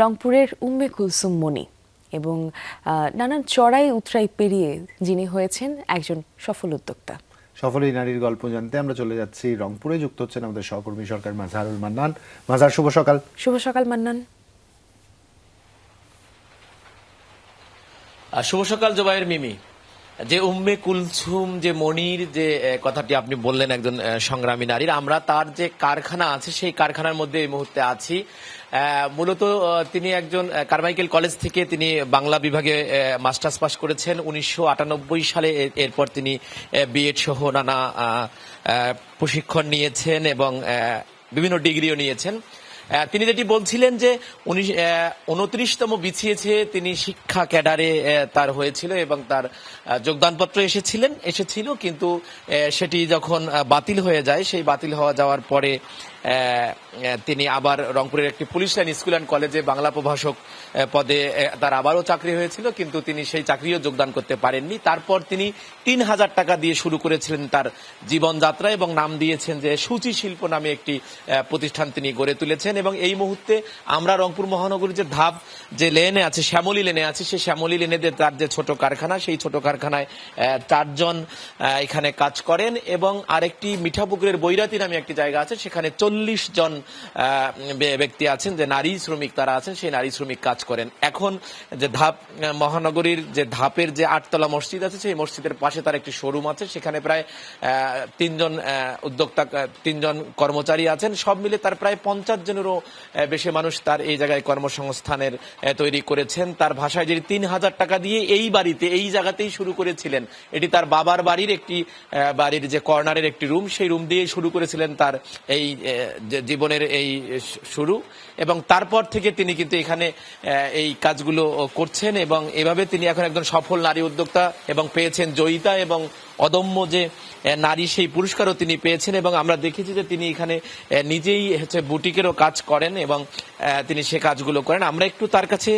রংপুরের উম্মে কুলসুম মনি এবং নানান চড়াই উতরাই পেরিয়ে যিনি হয়েছেন একজন সফল উদ্যোক্তা। সফল এই নারীর গল্প জানতে আমরা চলে যাচ্ছি রংপুরে। যুক্ত হচ্ছেন আমাদের সহকর্মী সরকার মাঝারুল মান্নান। মাঝার শুভ সকাল। শুভ সকাল মান্নান। শুভ সকাল জবাইয়ের মিমি। যে উম্মে কুলসুম, যে মনির, যে কথাটি আপনি বললেন একজন সংগ্রামী নারীর, আমরা তার যে কারখানা আছে, সেই কারখানার মধ্যে এই মুহূর্তে আছি। মূলত তিনি একজন কারমাইকেল কলেজ থেকে তিনি বাংলা বিভাগে মাস্টার্স পাস করেছেন। উনিশশো আটানব্বই সালে এরপর তিনি বিএড সহ নানা প্রশিক্ষণ নিয়েছেন এবং বিভিন্ন ডিগ্রিও নিয়েছেন। তিনি যেটি বলছিলেন যে উনিশ উনত্রিশতম বিছিয়েছে তিনি শিক্ষা ক্যাডারে তার হয়েছিল এবং তার যোগদানপত্র এসেছিলেন, এসেছিল, কিন্তু সেটি যখন বাতিল হয়ে যায়, সেই বাতিল হওয়া যাওয়ার পরে তিনি আবার রংপুরের একটি পুলিশ লাইন স্কুল অ্যান্ড কলেজে বাংলা প্রভাষক পদে তার আবারও চাকরি হয়েছিল, কিন্তু তিনি সেই চাকরিও যোগদান করতে পারেননি। তারপর তিনি তিন হাজার টাকা দিয়ে শুরু করেছিলেন তার জীবনযাত্রা এবং নাম দিয়েছেন যে সূচি শিল্প নামে একটি প্রতিষ্ঠান তিনি গড়ে তুলেছেন এবং এই মুহূর্তে আমরা রংপুর মহানগরীর যে ধাপ, যে লেনে আছে, শ্যামলী লেনে আছে, সেই শ্যামলী লেনে তার যে ছোট কারখানা, সেই ছোট কারখানায় চারজন এখানে কাজ করেন এবং আরেকটি মিঠাপুকুরের বৈরাতি নামে একটি জায়গা আছে, সেখানে চল্লিশ জন ব্যক্তি আছেন, যে নারী শ্রমিক তারা আছেন, সেই নারী শ্রমিক কাজ করেন। এখন যে ধাপ মহানগরীর যে ধাপের যে আটতলা মসজিদ আছে, সেই মসজিদের পাশে তার একটি শোরুম আছে। সেখানে প্রায় তিনজন উদ্যোক্তা তিনজন কর্মচারী আছেন। সব মিলে তার প্রায় পঞ্চাশ জনেরও বেশি মানুষ তার এই জায়গায় কর্মসংস্থানের তৈরি করেছেন। তার ভাষায় যিনি তিন হাজার টাকা দিয়ে এই বাড়িতে, এই জায়গাতেই শুরু করেছিলেন, এটি তার বাবার বাড়ির একটি বাড়ির যে কর্নারের একটি রুম, সেই রুম দিয়ে শুরু করেছিলেন তার এই জীবনের এই শুরু এবং তারপর থেকে তিনি কিন্তু এখানে এই কাজগুলো করছেন এবং এভাবে তিনি এখন একজন সফল নারী উদ্যোক্তা এবং পেয়েছেন জয়িতা এবং অদম্য যে নারী সেই পুরস্কারও তিনি পেয়েছেন এবং আমরা দেখেছি যে তিনি এখানে নিজেই হচ্ছে বুটিকেরও কাজ করেন এবং তিনি সে কাজগুলো করেন। আমরা একটু তার কাছে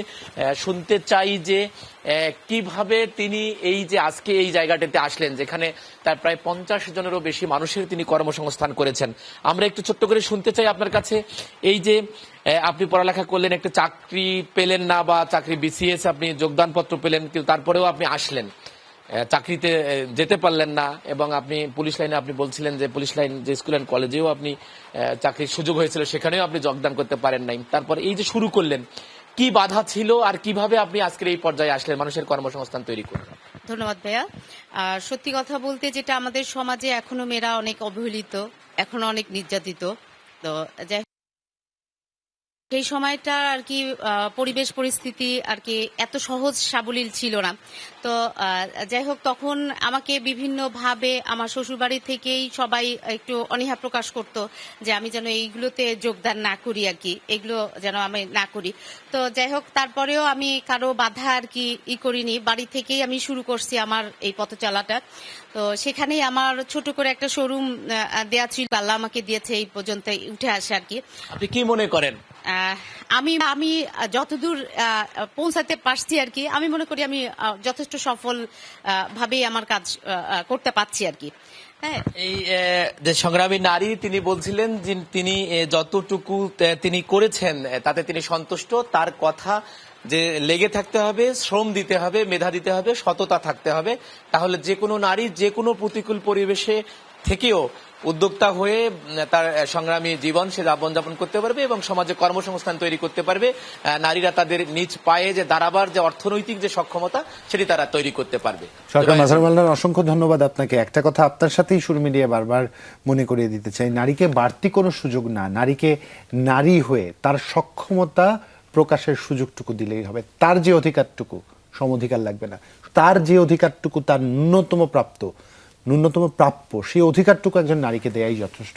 শুনতে চাই যে কীভাবে তিনি এই যে আজকে এই জায়গাটাতে আসলেন, যেখানে তার প্রায় পঞ্চাশ জনেরও বেশি মানুষের তিনি কর্মসংস্থান করেছেন। আমরা একটু ছোট্ট করে শুনতে চাই আপনার কাছে, এই যে আপনি পড়ালেখা করলেন, একটা চাকরি পেলেন না বা চাকরি বিসিএস আপনি যোগদানপত্র পেলেন, কিন্তু তারপরেও আপনি আসলেন। চাকরিতে যেতে পারলেন না এবং আপনি পুলিশ লাইনে আপনি বলছিলেন যে পুলিশ লাইন, যে স্কুল অ্যান্ড কলেজেও আপনি চাকরির সুযোগ হয়েছিল, সেখানেও আপনি যোগদান করতে পারেন নাই। তারপর এই যে শুরু করলেন, কি বাধা ছিল আর কীভাবে আপনি আজকের এই পর্যায়ে আসলেন, মানুষের কর্মসংস্থান তৈরি করলেন ধন্যবাদ ভাইয়া। আর সত্যি কথা বলতে যেটা আমাদের সমাজে এখনও মেয়েরা অনেক অবহেলিত, এখনও অনেক নির্যাতিত। তো সেই সময়টা আর কি পরিবেশ পরিস্থিতি আর কি এত সহজ সাবলীল ছিল না। তো যাই হোক, তখন আমাকে বিভিন্নভাবে আমার শ্বশুরবাড়ি থেকেই সবাই একটু অনীহা প্রকাশ করত যে আমি যেন এইগুলোতে যোগদান না করি আর কি, এগুলো যেন আমি না করি। তো যাই হোক, তারপরেও আমি কারও বাধা আর কি ই করিনি। বাড়ি থেকেই আমি শুরু করছি আমার এই পথচলাটা। তো সেখানেই আমার ছোট করে একটা শোরুম দেয়া ছিল। আল্লাহ আমাকে দিয়েছে এই পর্যন্ত উঠে আসে আর কি। আপনি কি মনে করেন? আমি আমি যতদূর পৌঁছাতে পারছি আর কি, আমি মনে করি আমি যথেষ্ট সফল ভাবেই আমার কাজ করতে পারছি আর কি। হ্যাঁ। এই যে সংগ্রামী নারী তিনি বলছিলেন যে তিনি যতটুকু তিনি করেছেন তাতে তিনি সন্তুষ্ট, তার কথা যে লেগে থাকতে হবে, শ্রম দিতে হবে, মেধা দিতে হবে, সততা থাকতে হবে, তাহলে যে কোনো নারী যে কোনো প্রতিকূল পরিবেশে থেকেও উদ্যোক্তা হয়ে তার সংগ্রামী জীবন সে যাপন করতে পারবে এবং সমাজে কর্মসংস্থান তৈরি করতে পারবে। নারীরা তাদের নিজ পায়ে যে দাঁড়াবার যে অর্থনৈতিক যে সক্ষমতা সেটি তারা তৈরি করতে পারবে। সরকার অসংখ্য ধন্যবাদ আপনাকে। একটা কথা আপনার সাথেই সুর মিলিয়ে বারবার মনে করিয়ে দিতে চাই। নারীকে বাড়তি কোনো সুযোগ না নারীকে নারী হয়ে তার সক্ষমতা প্রকাশের সুযোগটুকু দিলেই হবে। তার যে অধিকারটুকু সম অধিকার লাগবে না। তার যে অধিকারটুকু তার ন্যূনতম প্রাপ্ত ন্যূনতম প্রাপ্য। সেই অধিকারটুকু একজন নারীকে দেয়াই যথেষ্ট।